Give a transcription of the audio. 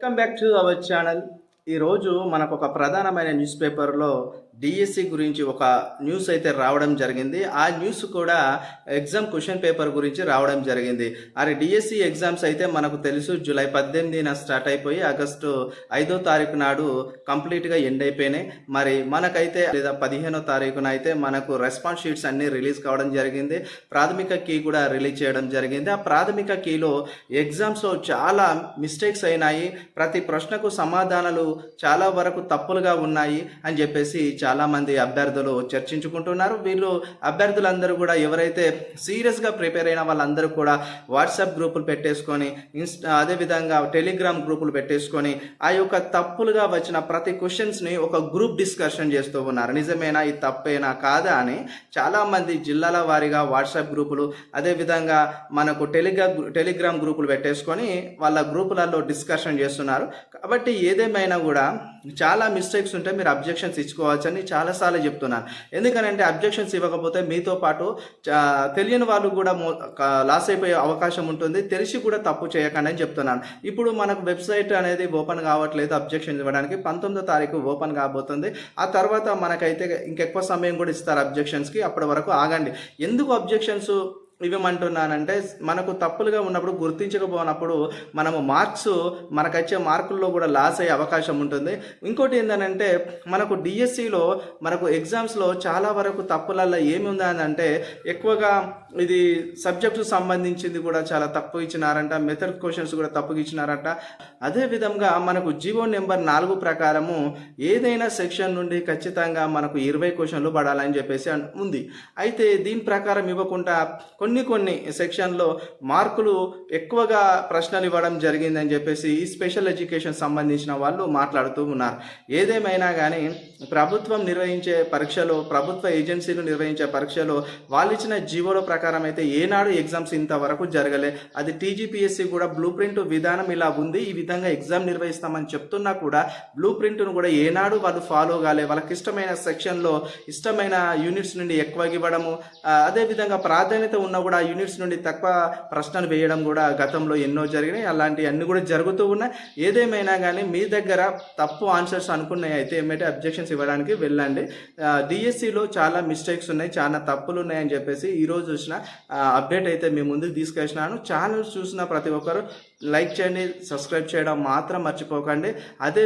Come back to our channel. ఈరోజు మనకు ఒక ప్రధానమైన న్యూస్ పేపర్లో డిఎస్సి గురించి ఒక న్యూస్ అయితే రావడం జరిగింది. ఆ న్యూస్ కూడా ఎగ్జామ్ క్వశ్చన్ పేపర్ గురించి రావడం జరిగింది. అరే డిఎస్సి ఎగ్జామ్స్ అయితే మనకు తెలుసు జూలై పద్దెనిమిదిన స్టార్ట్ అయిపోయి ఆగస్టు ఐదో తారీఖు నాడు కంప్లీట్గా ఎండ్ అయిపోయినాయి. మరి మనకైతే లేదా పదిహేనో తారీఖున అయితే మనకు రెస్పాన్స్ షీట్స్ అన్నీ రిలీజ్ కావడం జరిగింది. ప్రాథమిక కీ కూడా రిలీజ్ చేయడం జరిగింది. ఆ ప్రాథమిక కీలో ఎగ్జామ్స్లో చాలా మిస్టేక్స్ అయినాయి. ప్రతి ప్రశ్నకు సమాధానాలు చాలా వరకు తప్పులుగా ఉన్నాయి అని చెప్పేసి చాలామంది అభ్యర్థులు చర్చించుకుంటున్నారు. వీళ్ళు అభ్యర్థులందరూ కూడా ఎవరైతే సీరియస్గా ప్రిపేర్ అయిన వాళ్ళందరూ కూడా వాట్సాప్ గ్రూపులు పెట్టేసుకొని ఇన్స్టా అదేవిధంగా టెలిగ్రామ్ గ్రూపులు పెట్టేసుకొని ఆ యొక్క తప్పులుగా వచ్చిన ప్రతి క్వశ్చన్స్ని ఒక గ్రూప్ డిస్కషన్ చేస్తూ ఉన్నారు. నిజమేనా? ఈ తప్పేనా? కాదా? అని చాలామంది జిల్లాల వారీగా వాట్సాప్ గ్రూపులు అదేవిధంగా మనకు టెలిగ్రామ్ టెలిగ్రామ్ గ్రూపులు పెట్టేసుకొని వాళ్ళ గ్రూపులలో డిస్కషన్ చేస్తున్నారు. కాబట్టి ఏదేమైనా కూడా చాలా మిస్టేక్స్ ఉంటే మీరు అబ్జెక్షన్స్ ఇచ్చుకోవచ్చని చాలాసార్లు చెప్తున్నాను. ఎందుకనంటే అబ్జెక్షన్స్ ఇవ్వకపోతే మీతో పాటు చా- తెలియని వాళ్ళు కూడా లాస్ అయిపోయే అవకాశం ఉంటుంది. తెలిసి కూడా తప్పు చేయకండి అని చెప్తున్నాను. ఇప్పుడు మనకు వెబ్సైట్ అనేది ఓపెన్ కావట్లేదు అబ్జెక్షన్ ఇవ్వడానికి. పంతొమ్మిదో తారీఖు ఓపెన్ కాబోతుంది. ఆ తర్వాత మనకైతే ఇంకెక్కువ సమయం కూడా ఇస్తారు అబ్జెక్షన్స్కి అప్పటి వరకు ఆగండి. ఎందుకు అబ్జెక్షన్స్ ఇవ్వమంటున్నానంటే మనకు తప్పులుగా ఉన్నప్పుడు గుర్తించకపోనప్పుడు మనము మార్క్స్ మనకు వచ్చే మార్కుల్లో కూడా లాస్ అయ్యే అవకాశం ఉంటుంది. ఇంకోటి ఏంటంటే మనకు డిఎస్సిలో మనకు ఎగ్జామ్స్లో చాలా వరకు తప్పులల్లో ఏమి ఉందంటే ఎక్కువగా ఇది సబ్జెక్టు సంబంధించింది కూడా చాలా తప్పు ఇచ్చినారంట మెథడ్ క్వశ్చన్స్ కూడా తప్పుగా ఇచ్చినారంట. అదే విధంగా మనకు జీవో నెంబర్ నాలుగు ప్రకారము ఏదైనా సెక్షన్ నుండి ఖచ్చితంగా మనకు ఇరవై క్వశ్చన్లు పడాలని చెప్పేసి ఉంది. అయితే దీని ప్రకారం ఇవ్వకుండా కొన్ని కొన్ని కొన్ని సెక్షన్లో మార్కులు ఎక్కువగా ప్రశ్నలు ఇవ్వడం జరిగిందని చెప్పేసి ఈ స్పెషల్ ఎడ్యుకేషన్ సంబంధించిన వాళ్ళు మాట్లాడుతూ ఉన్నారు. ఏదేమైనా కానీ ప్రభుత్వం నిర్వహించే పరీక్షలో ప్రభుత్వ ఏజెన్సీలు నిర్వహించే పరీక్షలో వాళ్ళు ఇచ్చిన జీవోల ప్రకారం అయితే ఏనాడు ఎగ్జామ్స్ ఇంతవరకు జరగలే. అది టీజీపీఎస్సీ కూడా బ్లూ ప్రింట్ విధానం ఇలా ఉంది. ఈ విధంగా ఎగ్జామ్ నిర్వహిస్తామని చెప్తున్నా కూడా బ్లూ ప్రింట్ను కూడా ఏనాడు వాళ్ళు ఫాలో కాలే. వాళ్ళకి ఇష్టమైన సెక్షన్లో ఇష్టమైన యూనిట్స్ నుండి ఎక్కువ ఇవ్వడము అదేవిధంగా ప్రాధాన్యత ఉన్న ఉన్నా కూడా ఆ యూనిట్స్ నుండి తక్కువ ప్రశ్నలు వేయడం కూడా గతంలో ఎన్నో జరిగినాయి. అలాంటివి అన్నీ కూడా జరుగుతూ ఉన్నాయి. ఏదేమైనా కానీ మీ దగ్గర తప్పు ఆన్సర్స్ అనుకున్నాయి అయితే ఏమైతే అబ్జెక్షన్స్ ఇవ్వడానికి వెళ్ళండి. డిఎస్సిలో చాలా మిస్టేక్స్ ఉన్నాయి చాలా తప్పులు ఉన్నాయని చెప్పేసి ఈరోజు చూసిన అప్డేట్ అయితే మీ ముందుకు తీసుకొచ్చినాను ఛానల్స్ చూసిన ప్రతి ఒక్కరు లైక్ చేయండి సబ్స్క్రైబ్ చేయడం మాత్రం మర్చిపోకండి. అదే